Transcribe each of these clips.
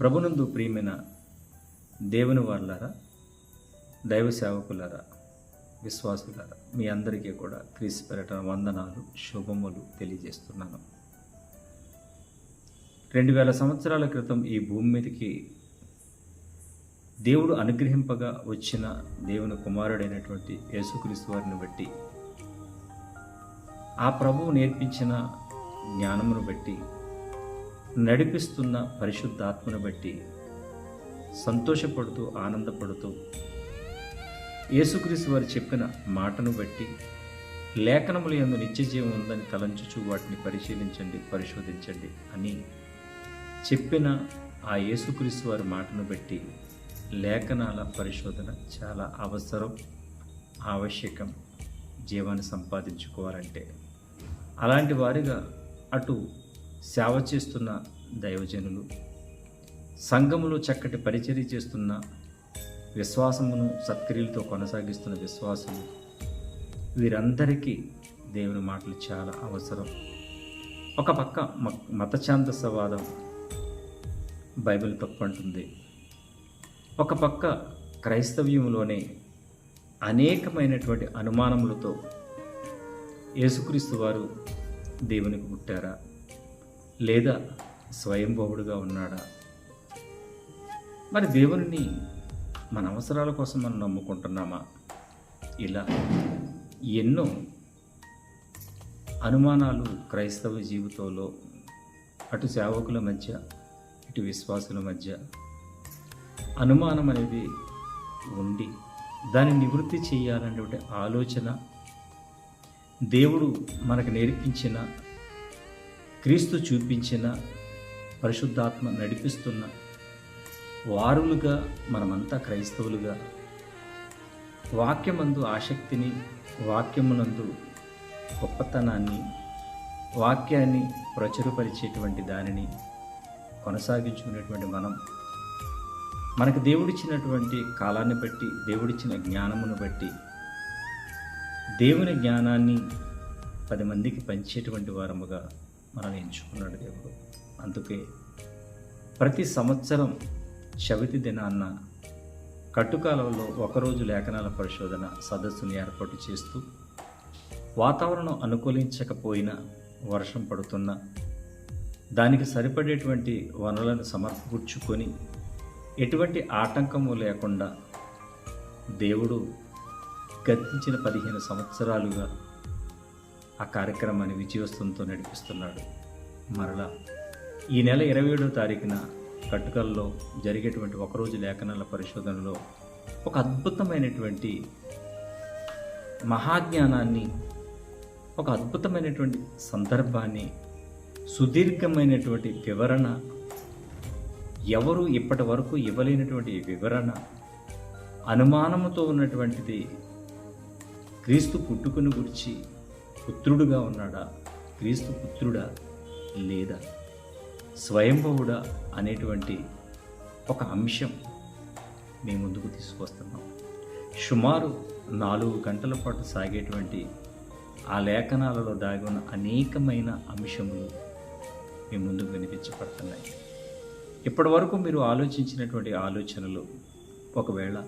ప్రభునందు ప్రియమైన దేవుని వాళ్ళారా దైవ సేవకులారా విశ్వాసులారా మీ అందరికీ కూడా క్రీస్ పర్యటన వందనాలు శుభములు తెలియజేస్తున్నాను. రెండు వేల సంవత్సరాల క్రితం ఈ భూమి మీదకి దేవుడు అనుగ్రహింపగా వచ్చిన దేవుని కుమారుడైనటువంటి యేసుక్రీస్తు వారిని బట్టి ఆ ప్రభువు నేర్పించిన జ్ఞానమును బట్టి నడిపిస్తున్న పరిశుద్ధాత్మను బట్టి సంతోషపడుతూ ఆనందపడుతూ యేసుక్రీస్తు వారు చెప్పిన మాటను బట్టి లేఖనములు ఎందు నిత్య జీవం ఉందని తలంచుచు వాటిని పరిశీలించండి పరిశోధించండి అని చెప్పిన ఆ యేసుక్రీస్తు వారి మాటను బట్టి లేఖనాల పరిశోధన చాలా అవసరం ఆవశ్యకం జీవాన్ని సంపాదించుకోవాలంటే. అలాంటి వారిగా అటు సేవ చేస్తున్న దైవజనులు సంఘములో చక్కటి పరిచర్య చేస్తున్న విశ్వాసమును సత్క్రియలతో కొనసాగిస్తున్న విశ్వాసులు వీరందరికీ దేవుని మాటలు చాలా అవసరం. ఒక పక్క మ- మతఛాందసవాదం బైబిల్ తప్పంటుంది ఒక పక్క క్రైస్తవ్యంలోనే అనేకమైనటువంటి అనుమానములతో యేసుక్రీస్తు వారు దేవునికి పుట్టారా? లేదా స్వయంభవుడుగా ఉన్నాడా? మరి దేవుని మన అవసరాల కోసం మనం నమ్ముకుంటున్నామా? ఇలా ఎన్నో అనుమానాలు క్రైస్తవ జీవితంలో అటు సేవకుల మధ్య ఇటు విశ్వాసుల మధ్య అనుమానం అనేది ఉండి దాన్ని నివృత్తి చేయాలనేటువంటి ఆలోచన దేవుడు మనకు నేర్పించిన క్రీస్తు చూపించిన పరిశుద్ధాత్మ నడిపిస్తున్న వారులుగా మనమంతా క్రైస్తవులుగా వాక్యమందు ఆసక్తిని వాక్యమునందు గొప్పతనాన్ని వాక్యాన్ని ప్రచురపరిచేటువంటి దానిని కొనసాగించుకునేటువంటి మనం. మనకు దేవుడిచ్చినటువంటి కాలాన్ని బట్టి దేవుడిచ్చిన జ్ఞానమును బట్టి దేవుని జ్ఞానాన్ని పది మందికి పంచేటువంటి వారముగా మనల్ని ఎంచుకున్నాడు దేవుడు. అందుకే ప్రతి సంవత్సరం చవితి దినాన్న కట్టుకాలంలో ఒకరోజు లేఖనాల పరిశోధన సదస్సుని ఏర్పాటు చేస్తూ వాతావరణం అనుకూలించకపోయినా వర్షం పడుతున్నా దానికి సరిపడేటువంటి వనరులను సమర్పూర్చుకొని ఎటువంటి ఆటంకము లేకుండా దేవుడు గతించిన పదిహేను సంవత్సరాలుగా ఆ కార్యక్రమాన్ని విజయోత్సవంతో నడిపిస్తున్నాడు. మరలా ఈ నెల ఇరవై ఏడో తారీఖున కట్టుకల్లో జరిగేటువంటి ఒకరోజు లేఖనాల పరిశోధనలో ఒక అద్భుతమైనటువంటి మహాజ్ఞానాన్ని ఒక అద్భుతమైనటువంటి సందర్భాన్ని సుదీర్ఘమైనటువంటి వివరణ ఎవరు ఇప్పటి వరకు ఇవ్వలేనటువంటి వివరణ అనుమానముతో ఉన్నటువంటిది క్రీస్తు పుట్టుకుని గురించి పుత్రుడుగా ఉన్నాడా? క్రీస్తు పుత్రుడా? లేదా? స్వయంభవుడా అనేటువంటి ఒక అంశం మీ ముందుకు తీసుకొస్తున్నాం సుమారు నాలుగు గంటల పాటు సాగేటువంటి ఆ లేఖనాలలో దాగి ఉన్న అనేకమైన అంశములు మీ ముందుకు వినిపించబడుతున్నాయి. ఇప్పటి వరకు మీరు ఆలోచించినటువంటి ఆలోచనలు ఒకవేళ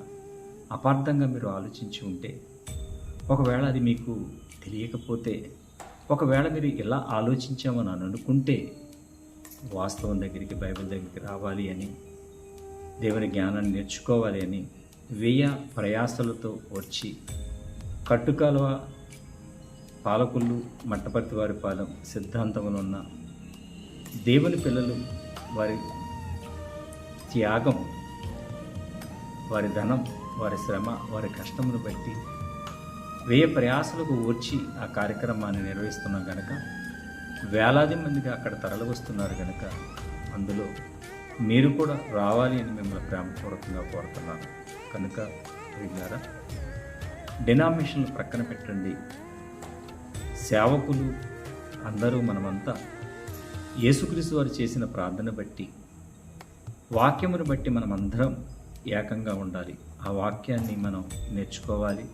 అపార్థంగా మీరు ఆలోచించి ఉంటే ఒకవేళ అది మీకు తెలియకపోతే ఒకవేళ మీరు ఇలా ఆలోచించామని అని అనుకుంటే వాస్తవం దగ్గరికి బైబిల్ దగ్గరికి రావాలి అని దేవుని జ్ఞానాన్ని నేర్చుకోవాలి అని వ్యయ ప్రయాసలతో వచ్చి కట్టుకాలువ పాలకుళ్ళు మట్టపర్తి వారి పాలెం సిద్ధాంతంలో ఉన్న దేవుని పిల్లలు వారి త్యాగం వారి ధనం వారి శ్రమ వారి కష్టమును బట్టి వ్యయ ప్రయాసలకు వచ్చి ఆ కార్యక్రమాన్ని నిర్వహిస్తున్నాం కనుక వేలాది మందిగా అక్కడ తరలివస్తున్నారు కనుక అందులో మీరు కూడా రావాలి అని మిమ్మల్ని ప్రేమపూర్వకంగా కోరుతున్నాను. కనుక విన్నారా డినామినేషన్లు ప్రక్కన పెట్టండి. సేవకులు అందరూ మనమంతా యేసుక్రీస్తు వారు చేసిన ప్రార్థన బట్టి వాక్యమును బట్టి మనం అందరం ఏకంగా ఉండాలి. ఆ వాక్యాన్ని మనం నేర్చుకోవాలి.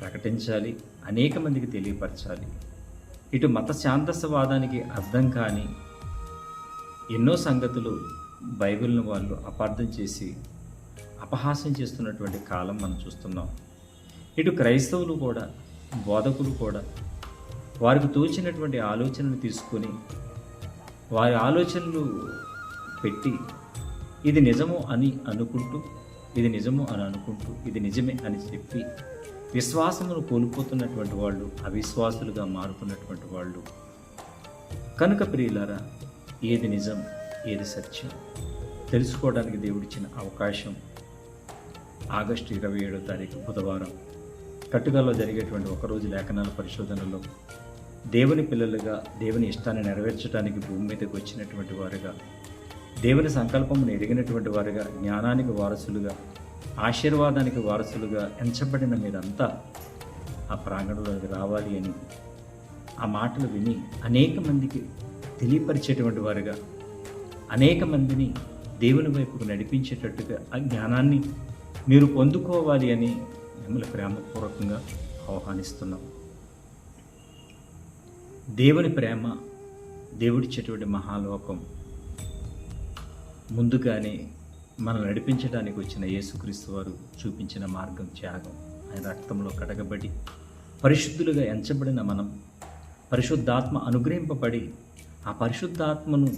ప్రకటించాలి అనేక మందికి తెలియపరచాలి. ఇటు మత శాంతస్వాదానికి అర్థం కాని ఎన్నో సంగతులు బైబిల్ను వాళ్ళు అపార్థం చేసి అపహాస్యం చేస్తున్నటువంటి కాలం మనం చూస్తున్నాం. ఇటు క్రైస్తవులు కూడా బోధకులు కూడా వారికి తోచినటువంటి ఆలోచనలు తీసుకొని వారి ఆలోచనలు పెట్టి ఇది నిజము అని అనుకుంటూ ఇది నిజము అని అనుకుంటూ ఇది నిజమే అని చెప్పి విశ్వాసమును కోల్పోతున్నటువంటి వాళ్ళు అవిశ్వాసులుగా మారుతున్నటువంటి వాళ్ళు. కనుక ప్రియులారా ఏది నిజం ఏది సత్యం? తెలుసుకోవడానికి దేవుడిచ్చిన అవకాశం. ఆగస్టు ఇరవై ఏడో తారీఖు బుధవారం. కట్టుగాలో జరిగేటువంటి ఒకరోజు లేఖనాల పరిశోధనలో దేవుని పిల్లలుగా దేవుని ఇష్టాన్ని నెరవేర్చడానికి భూమి మీదకి వచ్చినటువంటి వారుగా దేవుని సంకల్పమును ఎరిగినటువంటి వారుగా జ్ఞానానికి వారసులుగా ఆశీర్వాదానికి వారసులుగా ఎంచబడిన మీరంతా ఆ ప్రాంగణంలోకి రావాలి అని ఆ మాటలు విని అనేక మందికి తెలియపరిచేటువంటి వారుగా అనేక మందిని దేవుని వైపుకు నడిపించేటట్టుగా ఆ జ్ఞానాన్ని మీరు పొందుకోవాలి అని మిమ్మల్ని ప్రేమపూర్వకంగా ఆహ్వానిస్తున్నాం. దేవుని ప్రేమ దేవుడిచ్చేటువంటి మహాలోకం ముందుగానే మనం నడిపించడానికి వచ్చిన యేసుక్రీస్తు వారు చూపించిన మార్గం త్యాగం. ఆయన రక్తంలో కడగబడి పరిశుద్ధులుగా ఎంచబడిన మనం పరిశుద్ధాత్మ అనుగ్రహింపబడి ఆ పరిశుద్ధాత్మను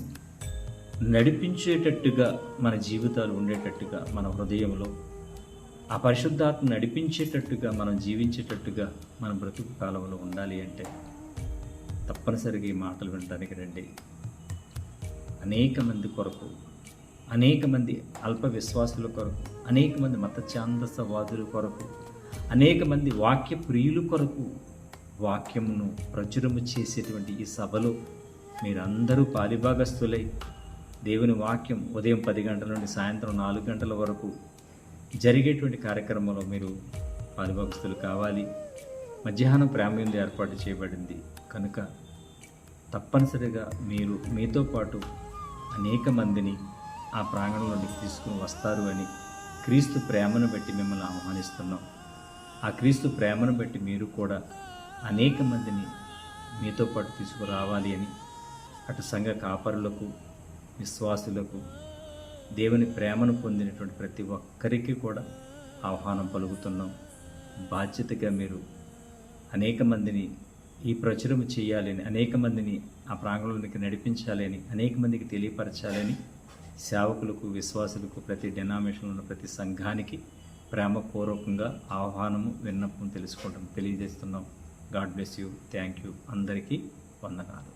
నడిపించేటట్టుగా మన జీవితాలు ఉండేటట్టుగా మన హృదయంలో ఆ పరిశుద్ధాత్మ నడిపించేటట్టుగా మనం జీవించేటట్టుగా మన బ్రతుకు కాలంలో ఉండాలి అంటే తప్పనిసరిగా ఈ మాటలు వినడానికి రండి. అనేక మంది కొరకు అనేక మంది అల్ప విశ్వాసుల కొరకు అనేక మంది మత ఛాందసవాదుల కొరకు అనేక మంది వాక్య ప్రియుల కొరకు వాక్యమును ప్రచురము చేసేటువంటి ఈ సభలో మీరందరూ పాలిభాగస్తులై దేవుని వాక్యం ఉదయం పది గంటల నుండి సాయంత్రం నాలుగు గంటల వరకు జరిగేటువంటి కార్యక్రమంలో మీరు పాలిభాగస్తులు కావాలి. మధ్యాహ్నం ప్రామ్యంలో ఏర్పాటు చేయబడింది. కనుక తప్పనిసరిగా మీరు మీతో పాటు అనేక మందిని ఆ ప్రాంగణంలోకి తీసుకుని వస్తారు అని క్రీస్తు ప్రేమను బట్టి మిమ్మల్ని ఆహ్వానిస్తున్నాం. ఆ క్రీస్తు ప్రేమను బట్టి మీరు కూడా అనేక మందిని మీతో పాటు తీసుకురావాలి అని అటు సంఘ కాపరులకు విశ్వాసులకు దేవుని ప్రేమను పొందినటువంటి ప్రతి ఒక్కరికి కూడా ఆహ్వానం పలుకుతున్నాం. బాధ్యతగా మీరు అనేక మందిని ఈ ప్రచురం చేయాలని అనేక మందిని ఆ ప్రాంగణంలోకి నడిపించాలని అనేక మందికి తెలియపరచాలని సేవకులకు విశ్వాసులకు ప్రతి డినామినేషన్లో ఉన్న ప్రతి సంఘానికి ప్రేమపూర్వకంగా ఆహ్వానము విన్నపం తెలుసుకోవడం తెలియజేస్తున్నాం. God bless you thank you అందరికీ వందనాలు.